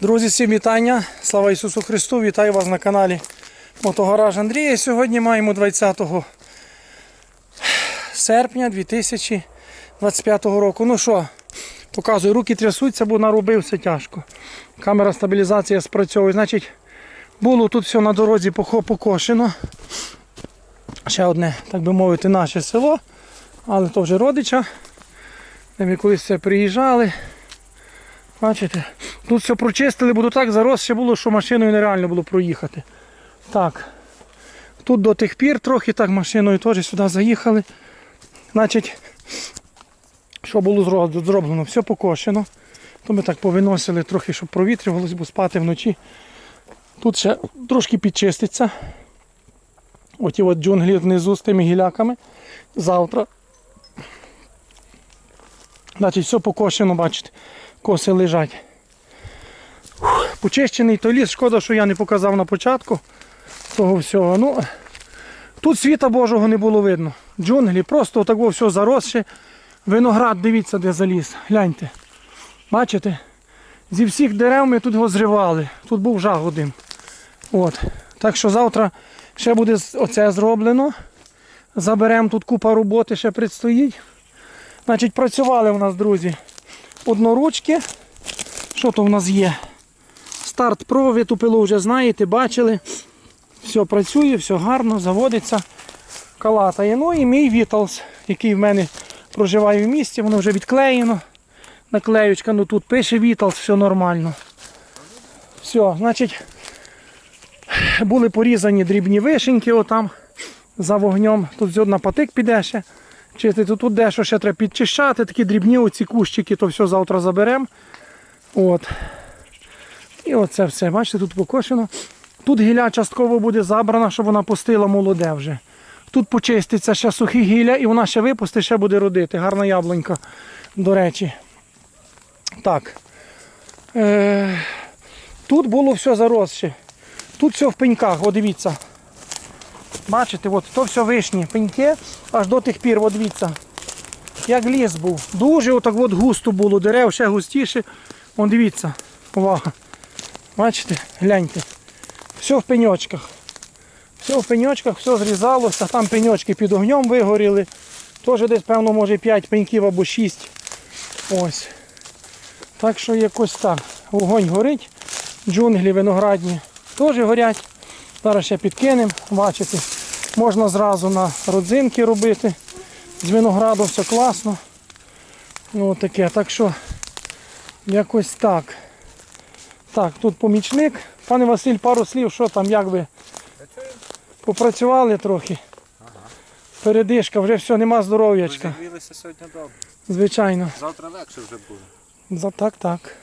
Друзі, всім вітання. Слава Ісусу Христу! Вітаю вас на каналі Мотогараж Андрія. Сьогодні маємо 20 серпня 2025 року. Ну що, показую, руки трясуться, бо наробився тяжко. Камера стабілізація спрацьовує. Значить, було тут все на дорозі покошено. Ще одне, так би мовити, наше село, але то вже родича. Ми колись це приїжджали. Бачите? Тут все прочистили, бо так заросше було, що машиною нереально було проїхати. Так. Тут до тих пір трохи так машиною теж сюди заїхали. Значить, що було зроблено? Все покошено. То ми так повиносили трохи, щоб провітрювалося, бо спати вночі. Тут ще трошки підчиститься. Оті от джунглі внизу з тими гіляками. Завтра. Значить, все покошено, бачите, коси лежать. Почищений той ліс, шкода, що я не показав на початку того всього. Ну, тут світа Божого не було видно. Джунглі, просто так все заросше. Виноград, дивіться, де заліз. Гляньте. Бачите? Зі всіх дерев ми тут його зривали. Тут був жах один. От. Так що завтра ще буде оце зроблено. Заберемо тут купа роботи, ще предстоїть. Значить, працювали у нас, друзі, одноручки. Що то в нас є? Старт ви ту пилу вже знаєте, бачили. Все працює, все гарно, заводиться, калатає. Ну і мій Віталс, який в мене проживає в місті, воно вже відклеєно. Наклеючка, ну тут пише Віталс, все нормально. Все, значить, були порізані дрібні вишеньки отам за вогнем. Тут на патик піде ще. Чистити тут дещо ще треба підчищати, такі дрібні оці кущики, то все завтра заберемо. От. І оце все, бачите, тут покошено. Тут гілля частково буде забрана, щоб вона пустила молоде вже. Тут почиститься ще сухі гілля і вона ще випустить, ще буде родити. Гарна яблунька, до речі. Так. Е, тут було все заросше. Тут все в пеньках, о, дивіться. Бачите, от, то все вишні, пеньки, аж до тих пір, от дивіться. Як ліс був. Дуже отак от густо було, дерев ще густіше. Вон дивіться. Увага. Бачите, гляньте. Все в пеньочках. Все в пеньочках, все зрізалося, там пеньочки під огнем вигоріли. Теж десь, певно, може 5 пеньків або 6. Ось. Так що якось так. Вогонь горить. Джунглі виноградні теж горять. Зараз ще підкинемо, бачите, можна зразу на родзинки робити. З винограду все класно. Ну таке, так що якось так. Так, тут помічник. Пане Василь, пару слів, що там, як ви попрацювали трохи. Передишка, вже все, нема здоров'ячка. Сьогодні добре. Звичайно. Завтра легше вже буде. За, так, так.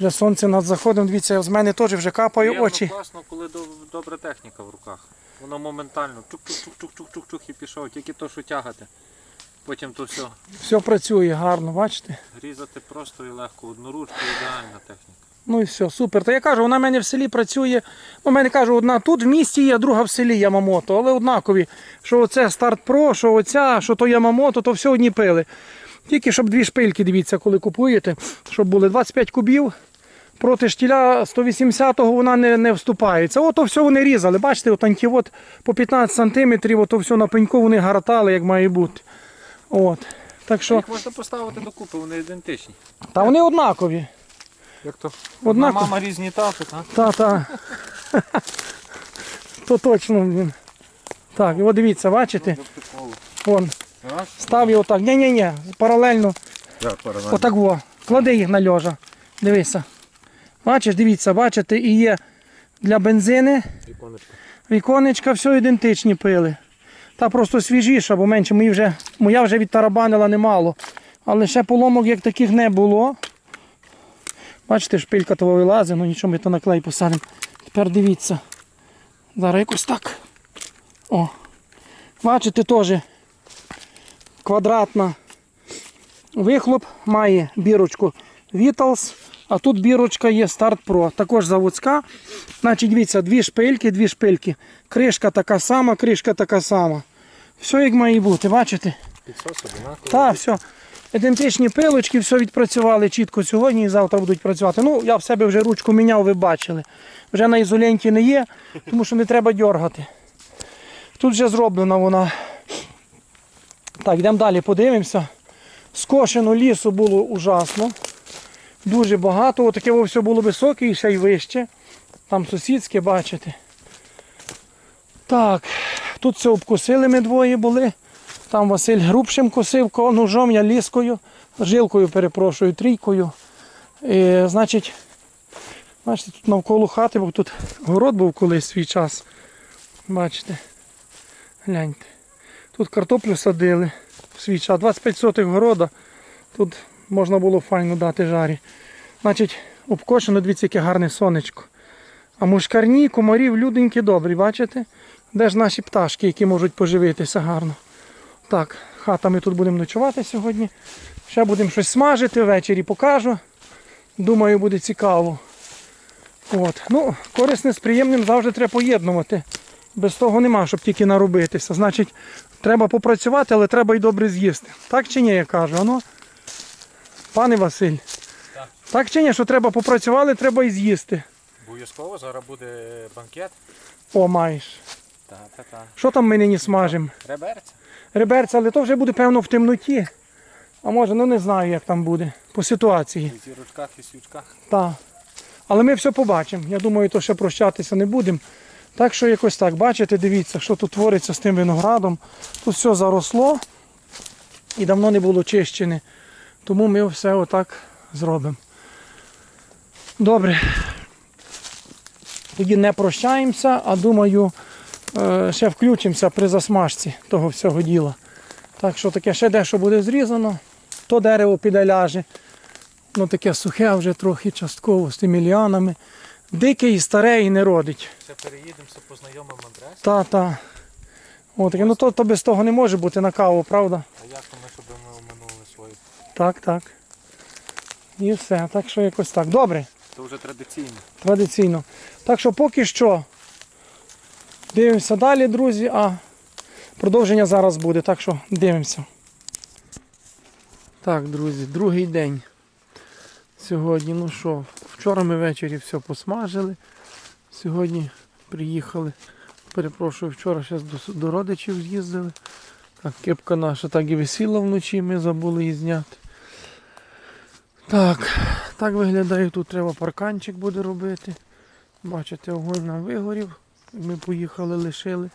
Вже сонце над заходом, дивіться, з мене теж вже капає очі. класно, коли добра техніка в руках. Воно моментально чук-чук-чук-чук-чук-чук і пішов, тільки то, що тягати. Потім то все Все працює гарно, бачите? різати просто і легко. Одноручку ідеальна техніка. Ну і все, супер. Та я кажу, вона в мене в селі працює. У мене кажу, одна тут в місті є, друга в селі Ямамото, але однакові. Що оце старт Pro, що оця, що то Ямамото, то все одні пили. Тільки щоб дві шпильки, дивіться, коли купуєте, щоб були 25 кубів. Проти штіля 180-го вона не, не вступається. Ото все вони різали. Бачите, от по 15 сантиметрів, ото все на пеньку вони гаратали, як має бути. От. Так що, Їх можна поставити докупи, вони ідентичні. та вони однакові. Як то? Одна мама різні тати, так? Та-та. То точно, блін. Так, і от дивіться, бачите? Вон, Раз. Став його так. Ні-ні-ні, паралельно. Так, паралельно. Отак во. Клади їх на льожа. Дивися. Бачиш, дивіться, бачите, і є для бензини, Іконочка. віконечка, все ідентичні пили. Та просто свіжіша, бо менше мої вже, моя вже відтарабанила немало. Але ще поломок як таких не було. Бачите, шпилька того вилазить, ну нічого ми то на клей посадимо. Тепер дивіться. Зараз якось так. О. Бачите, теж квадратна. Вихлоп має бірочку Vitals, а тут бірочка є Start Pro, також заводська. Значить, дивіться, дві шпильки, дві шпильки. Кришка така сама, кришка така сама. Все як має бути, бачите? Підсос. Так, все. ідентичні пилочки, все відпрацювали чітко сьогодні і завтра будуть працювати. Ну, я в себе вже ручку міняв, ви бачили. Вже на ізоленті не є, тому що не треба дергати. Тут вже зроблена вона. Так, йдемо далі, подивимося. Скошено лісу було ужасно. Дуже багато. Отаке все було високе і ще й вище. Там сусідське, бачите. Так, тут все обкусили ми двоє були. Там Василь грубшим косив ножом, я ліскою, жилкою, перепрошую, трійкою. І, значить, бачите, тут навколо хати, бо тут город був колись свій час. Бачите, гляньте. Тут картоплю садили в свій час. 25 сотих города. Тут можна було файно дати жарі. Значить, обкошено, дивіться, яке гарне сонечко. А мушкарні, комарів, люденькі добрі, бачите? Де ж наші пташки, які можуть поживитися гарно? Так, хата ми тут будемо ночувати сьогодні. Ще будемо щось смажити, ввечері покажу. Думаю, буде цікаво. От. Ну, корисне з приємним завжди треба поєднувати. Без того нема, щоб тільки наробитися. Значить, треба попрацювати, але треба й добре з'їсти. Так чи ні, я кажу? Ану? Пане Василь. Так. Так чи ні, що треба попрацювати, треба і з'їсти. Обов'язково зараз буде банкет. О, маєш. Та-та-та. Що там ми нині смажимо? Реберця. Реберця, але то вже буде, певно, в темноті. А може, ну не знаю, як там буде. По ситуації. І зірочках, і свічках. Так. Але ми все побачимо. Я думаю, то ще прощатися не будемо. Так що якось так, бачите, дивіться, що тут твориться з тим виноградом. Тут все заросло і давно не було чищене. Тому ми все отак зробимо. Добре. Тоді не прощаємося, а думаю, е, ще включимося при засмажці того всього діла. Так що таке ще дещо буде зрізано, то дерево піде ляже. Ну таке сухе вже трохи частково з тими ліанами. Дике і старе і не родить. Ще переїдемося, познайомимо адресу. Та, та. О, таке, ну то, то без того не може бути на каву, правда? А як ми, щоб ми оминули свою? Так, так. І все. Так що якось так. Добре, Це вже традиційно. традиційно. Так що поки що дивимося далі, друзі, а продовження зараз буде. Так що дивимося. Так, друзі, другий день. Сьогодні, ну що, вчора ми ввечері все посмажили. Сьогодні приїхали. Перепрошую, вчора ще до, до родичів з'їздили. Так, кепка наша так і висіла вночі, ми забули її зняти. Так, так виглядає, тут треба парканчик буде робити. Бачите, огонь нам вигорів. Ми поїхали, лишили.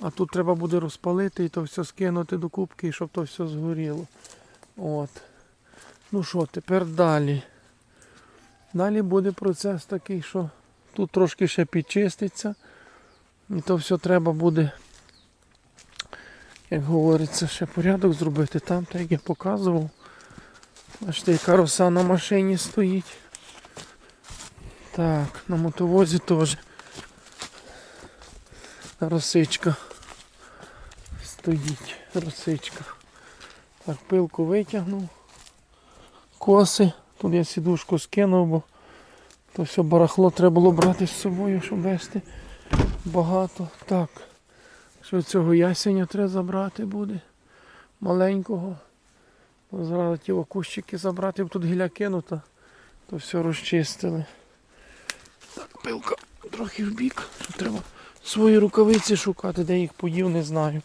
А тут треба буде розпалити і то все скинути до кубки, щоб то все згоріло. От. Ну що, тепер далі. Далі буде процес такий, що тут трошки ще підчиститься. І то все треба буде, як говориться, ще порядок зробити там, так як я показував. Бачите, яка роса на машині стоїть. Так, на мотовозі теж. Росичка. Стоїть росичка. Так, пилку витягнув. Коси. Тут я сідушку скинув, бо то все барахло треба було брати з собою, щоб вести багато. Так. Що цього ясеня треба забрати буде. Маленького. Бо Зараз ті кущики забрати, бо тут гілля кинута, то все розчистили. Так, пилка трохи в бік. Треба свої рукавиці шукати, де їх подів, не знаю.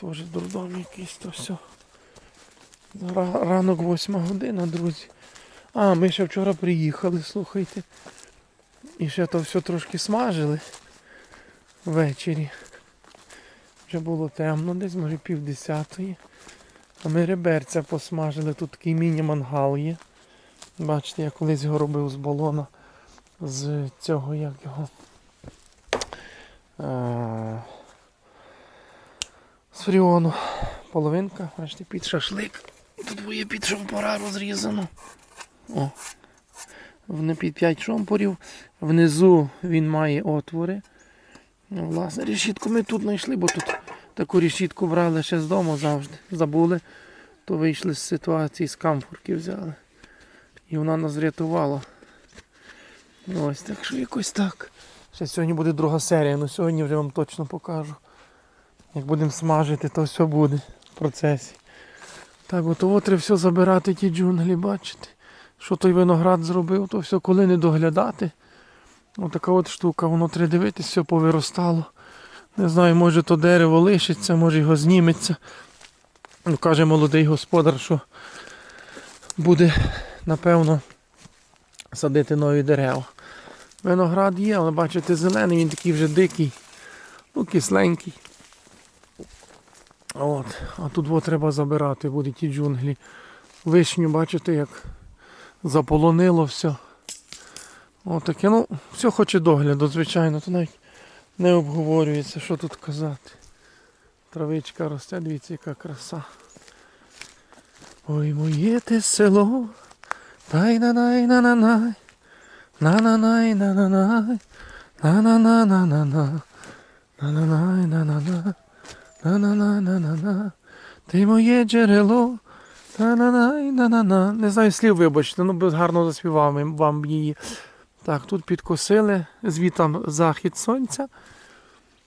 Теж дурдом якийсь то все. Ра- Ранок восьма година, друзі. А, ми ще вчора приїхали, слухайте. І ще то все трошки смажили ввечері. Вже було темно, десь може пів десятої. А ми реберця посмажили. Тут такий міні-мангал є. Бачите, я колись його робив з балона. З цього як його. А, з фріону. Половинка, бачите, під шашлик. Тут є під шампура розрізано. О. Вони під 5 шомпурів. Внизу він має отвори. Ну, Власне, решітку ми тут знайшли, бо тут таку решітку брали ще з дому завжди. Забули, то вийшли з ситуації, з камфорки взяли. І вона нас врятувала. Ось так що якось так. Ще сьогодні буде друга серія, ну сьогодні вже вам точно покажу. Як будемо смажити, то все буде в процесі. Так, от от треба все забирати ті джунглі, бачите. Що той виноград зробив, то все коли не доглядати. Отака от штука, воно треба дивитися, все повиростало. Не знаю, може то дерево лишиться, може його зніметься. Ну, каже молодий господар, що буде, напевно, садити нові дерева. Виноград є, але бачите, зелений, він такий вже дикий, ну кисленький. От, а тут от треба забирати, буде ті джунглі. Вишню, бачите, як заполонило все. Отаке, ну, все хоче догляду, звичайно, то навіть не обговорюється, що тут казати. Травичка росте, дивіться, яка краса. Ой, моє те село. Тай на най на на най на на най на на най на на на на на на на на най на на на на на на на на на Ти моє джерело. Та на най на на на Не знаю слів, вибачте, ну би гарно заспівав вам її. Так, тут підкосили, звітом захід сонця,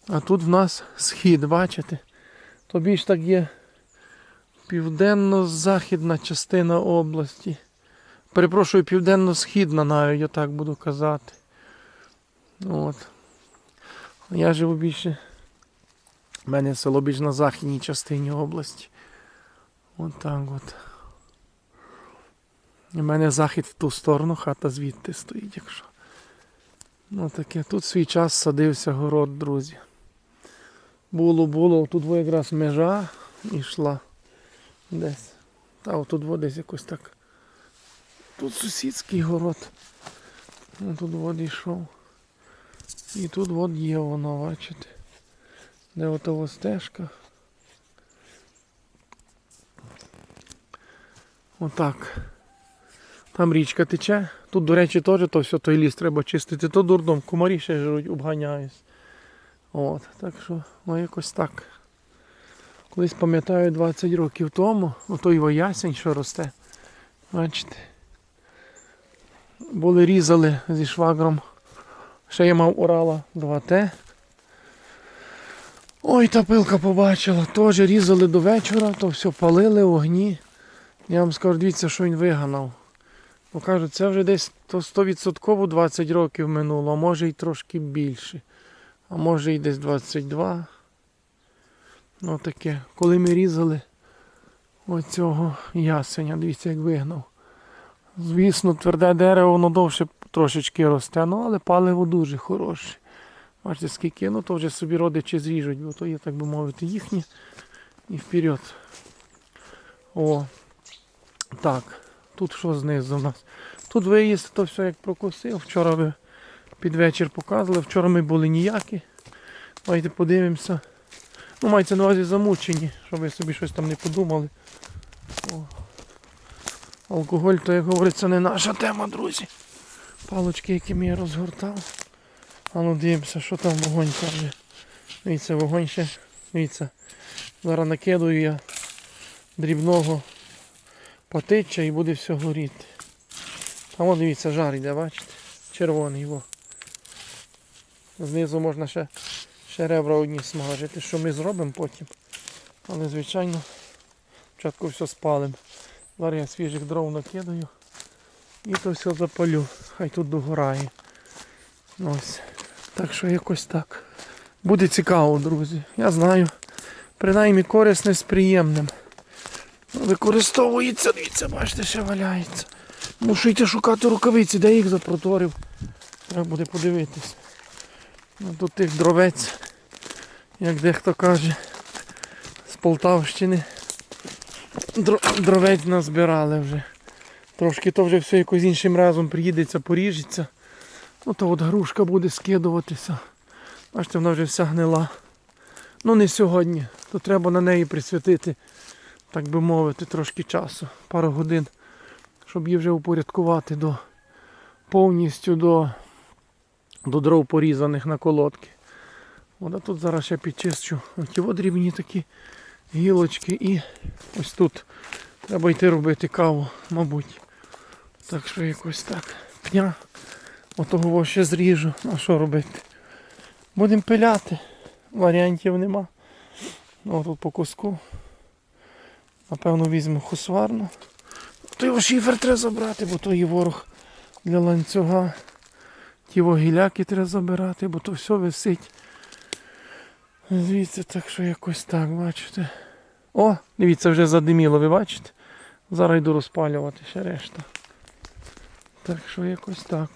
а тут в нас схід, бачите? То більш так є південно-західна частина області. Перепрошую, південно-східна навіть, я так буду казати. От. Я живу більше. У мене село більш на західній частині області. От так от. У мене захід в ту сторону, хата звідти стоїть, якщо. Ну таке. Тут свій час садився город, друзі. Було, було, тут якраз межа йшла десь. Та отут десь якось так. Тут сусідський город. Тут от йшов. І тут от є воно, бачите. Де отова стежка. Отак. Там річка тече. Тут, до речі, теж то все той ліс треба чистити. То дурдом, комарі ще жруть, обганяюсь. От, так що, ну якось так. Колись пам'ятаю 20 років тому, ну той його ясень, що росте. Бачите. Були різали зі швагром. Ще я мав орала 2Т. Ой, та пилка побачила. Теж різали до вечора, то все палили огні. Я вам скажу, дивіться, що він виганав. Бо кажуть, це вже десь то 100% 20 років минуло, а може й трошки більше. А може й десь 22. Ну таке. Коли ми різали оцього ясеня, дивіться, як вигнав. Звісно, тверде дерево, воно довше трошечки росте, ну але паливо дуже хороше. Бачите, скільки, ну то вже собі родичі зріжуть, бо то є, так би мовити, їхні. І вперед. О, так, тут що знизу у нас? Тут виїзд, то все як прокусив. Вчора ви під вечір показували, вчора ми були ніякі. Давайте подивимося. Ну, мається на увазі замучені, щоб ви собі щось там не подумали. О. Алкоголь, то, як говориться, не наша тема, друзі. Палочки, якими я розгортав. А ну дивимося, що там вогонь каже. Дивіться, вогонь ще. Дивіться. Зараз накидаю я дрібного потича і буде все горіти. А от дивіться, жар йде, бачите? Червоний його. Знизу можна ще, ще ребра одні смажити, що ми зробимо потім. Але звичайно спочатку все спалимо. Зараз я свіжих дров накидаю і то все запалю. Хай тут догорає. Ось. Так що якось так. Буде цікаво, друзі. Я знаю. Принаймні корисне з приємним. Використовується, дивіться, бачите, ще валяється. Мушу йти шукати рукавиці, де їх запроторив. Треба буде подивитись. Ну, Тут тих дровець, як дехто каже, з Полтавщини. Дро- Дровець назбирали вже. Трошки то вже все якось іншим разом приїдеться, поріжеться. Ну то от грушка буде скидуватися. Бачите, вона вже вся гнила. Ну не сьогодні. То треба на неї присвятити, так би мовити, трошки часу, пару годин, щоб її вже упорядкувати до повністю до, до дров порізаних на колодки. От а тут зараз ще підчищу от дрібні такі гілочки і ось тут треба йти робити каву, мабуть. Так що якось так. Пня. Отого ще зріжу. А що робити? Будемо пиляти. Варіантів нема. Ну, тут по куску. Напевно, візьмемо хусварну. То його шифер треба забрати, бо то є ворог для ланцюга. Ті вугіляки треба забирати, бо то все висить. Звідси, так що якось так, бачите. О, дивіться, вже задиміло, ви бачите? Зараз йду розпалювати ще решта. Так що якось так.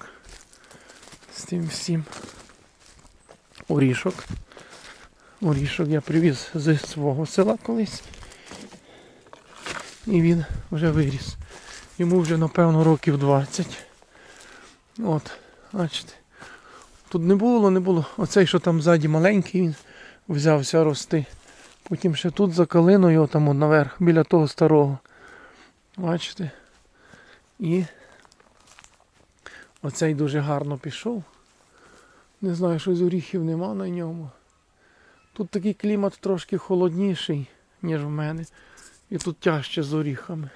З тим всім. Орішок. Орішок я привіз з свого села колись. І він вже виріс. Йому вже, напевно, років 20. От, бачите. Тут не було, не було. Оцей, що там ззаді маленький, він взявся рости. Потім ще тут за калиною, там от наверх, біля того старого. Бачите? І оцей дуже гарно пішов. Не знаю, що з оріхів нема на ньому. Тут такий клімат трошки холодніший, ніж в мене. І тут тяжче з оріхами.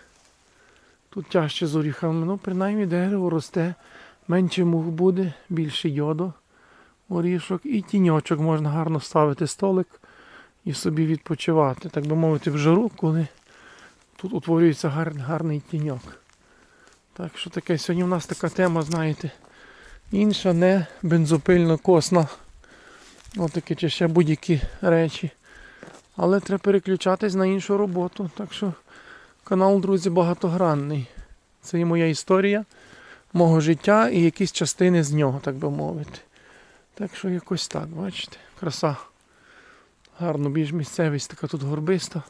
Тут тяжче з оріхами. Ну, принаймні дерево росте, менше мух буде, більше йоду, орішок і тіньочок можна гарно ставити столик і собі відпочивати. Так би мовити, в жару, коли тут утворюється гар, гарний тіньок. Так що таке, сьогодні в нас така тема, знаєте, інша, не бензопильно-косна. Отакі чи ще будь-які речі. Але треба переключатись на іншу роботу. Так що канал, друзі, багатогранний. Це і моя історія мого життя і якісь частини з нього, так би мовити. Так що якось так, бачите, краса. Гарно більш місцевість така тут горбиста.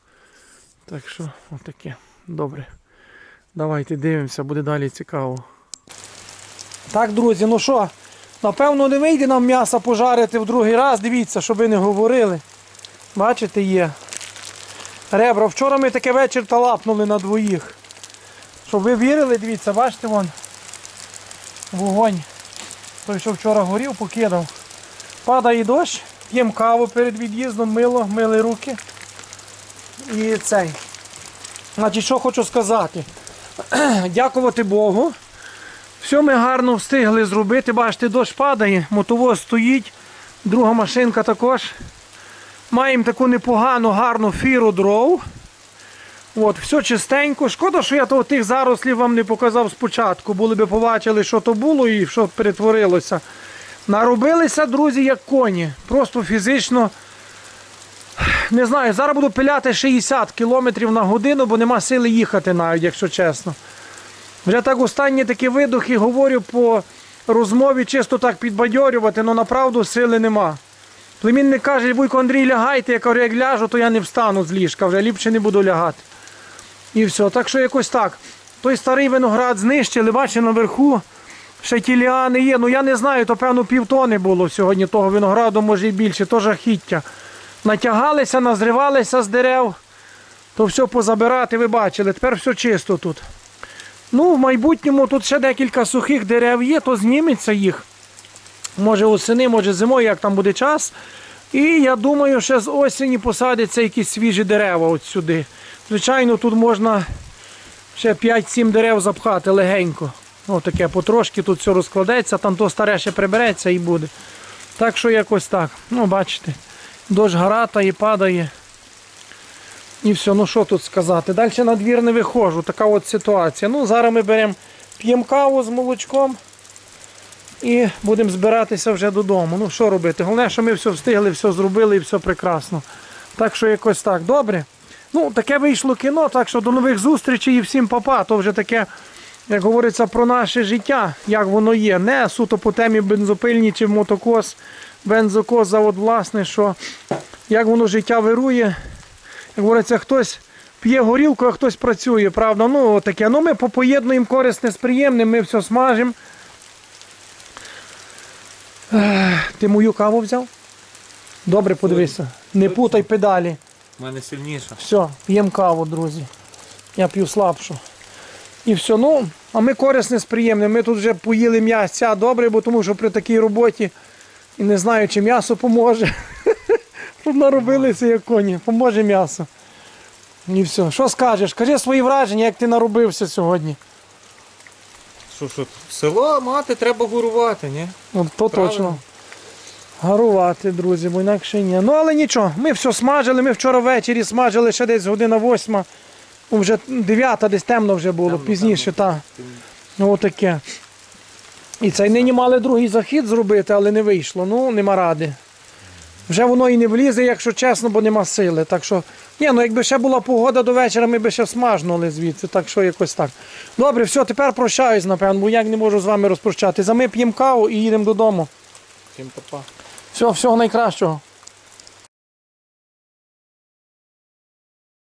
Так що отаке. Добре. Давайте дивимося, буде далі цікаво. Так, друзі, ну що, напевно, не вийде нам м'ясо пожарити в другий раз. Дивіться, щоб ви не говорили. Бачите, є. Ребра. Вчора ми таке вечір та лапнули на двоїх. Щоб ви вірили, дивіться, бачите вон. Вогонь. Той, що вчора горів, покидав. Падає дощ, п'ємо каву перед від'їздом, мило, мили руки. І цей. Значить, що хочу сказати. Дякувати Богу. Все ми гарно встигли зробити. Бачите, дощ падає, мотовоз стоїть, друга машинка також. Маємо таку непогану, гарну фіру дров. От, все чистенько. Шкода, що я тих зарослів вам не показав спочатку. Були б побачили, що то було і що перетворилося. Наробилися, друзі, як коні. Просто фізично. Не знаю, зараз буду пиляти 60 км на годину, бо нема сили їхати навіть, якщо чесно. Вже так останні такі видохи говорю по розмові, чисто так підбадьорювати, але направду сили нема. Племінник каже, Вуйко Андрій, лягайте, я кажу, як ляжу, то я не встану з ліжка, вже ліпше не буду лягати. І все. Так що якось так. Той старий виноград знищили, бачите, наверху ще ті ліани є. Ну я не знаю, то певно півтони було сьогодні того винограду, може і більше, то жахіття. Натягалися, назривалися з дерев, то все позабирати, ви бачили, тепер все чисто тут. Ну, в майбутньому тут ще декілька сухих дерев є, то зніметься їх. Може осени, може зимою, як там буде час. І я думаю, ще з осені посадяться якісь свіжі дерева от сюди. Звичайно, тут можна ще 5-7 дерев запхати легенько. Ось таке потрошки тут все розкладеться, там то старе ще прибереться і буде. Так що якось так. Ну, бачите, дощ гаратає, падає. І все, ну що тут сказати. Далі на двір не виходжу, така от ситуація. Ну, зараз ми беремо, п'ємо каву з молочком і будемо збиратися вже додому. Ну що робити? Головне, що ми все встигли, все зробили і все прекрасно. Так що якось так. Добре. Ну, таке вийшло кіно, так що до нових зустрічей і всім папа. То вже таке, як говориться, про наше життя, як воно є. Не суто по темі бензопильні чи мотокос, бензокос, а от власне, що як воно життя вирує. Як говориться, хтось п'є горілку, а хтось працює, правда? Ну, таке. Ну, ми поєднуємо корисне з приємним, ми все смажимо. Ти мою каву взяв? Добре, подивися. Не путай педалі. У мене сильніше. Все, п'ємо каву, друзі. Я п'ю слабшу. І все. Ну, а ми корисне з приємним. Ми тут вже поїли м'ясця добре, бо тому що при такій роботі і не знаю, чи м'ясо поможе. Тут наробилися як коні. Поможе м'ясо. І все. Що скажеш? Кажи свої враження, як ти наробився сьогодні. Що, що, село мати треба гурувати, ні? От то Правильно. точно. Гарувати, друзі, бо інакше ні. Ну але нічого, ми все смажили, ми вчора ввечері смажили ще десь година восьма. Ну, Вже дев'ята, десь темно вже було, Темно, пізніше, так. Ну отаке. І цей нині мали другий захід зробити, але не вийшло. Ну, нема ради. Вже воно і не влізе, якщо чесно, бо нема сили. Так що, ні, ну якби ще була погода до вечора, ми б ще смажнули звідси. Так що якось так. Добре, все, тепер прощаюсь, напевно, бо як не можу з вами розпрощати. За ми п'ємо каву і їдемо додому. Всім папа. Все, всього найкращого.